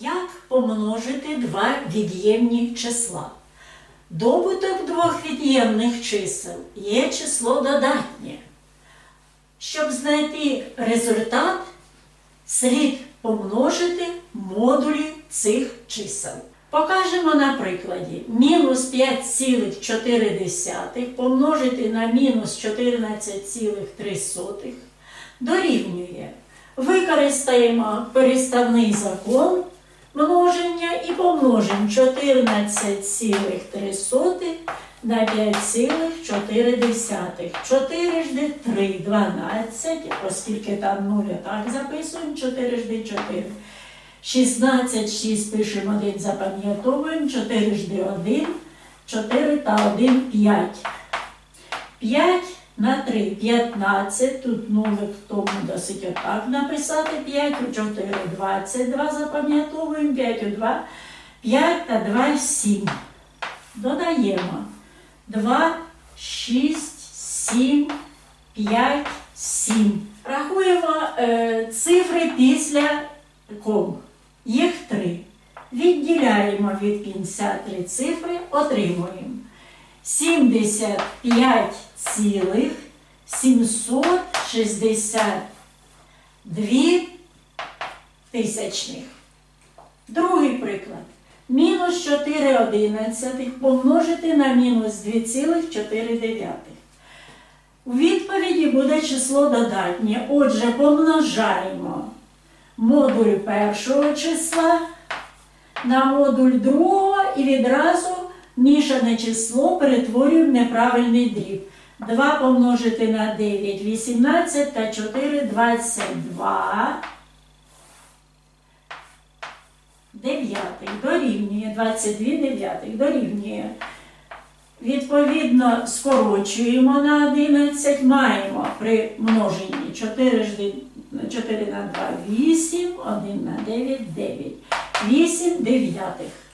Як помножити два від'ємні числа? Добуток двох від'ємних чисел є число додатнє. Щоб знайти результат, слід помножити модулі цих чисел. Покажемо на прикладі. Мінус 5,4 помножити на мінус 14,3 дорівнює. Використаємо переставний закон множення і помножимо 14,3 на 5,4. 4 жди 3, 12, оскільки там 0 так записуємо, 4 жди 4. 16, 6 пишемо 1, запам'ятовуємо, 4 жди 1, 4 та 1, 5. 5 на 3, 15, тут нулик, тому досить отак написати, 5 у 4, 22, запам'ятовуємо, 5 у 2, 5 та 2, 7. Додаємо 2, 6, 7, 5, 7. Рахуємо е, цифри після ком. Їх три. Відділяємо від кінця три цифри, отримуємо 75 цілих 762 тисячних. Другий приклад. Мінус 4 одинадцятих помножити на мінус 2,4. У відповіді буде число додатнє. Отже, помножаємо модуль першого числа на модуль другого і відразу мішане число перетворюємо в неправильний дріб. 2 помножити на 9 18 та 4 22. Дев'ятий дорівнює 22 дев'ятих дорівнює. Відповідно, скорочуємо на 11, маємо при множенні 4, 4 на 2 8, 1 на 9 9. 8 дев'ятих.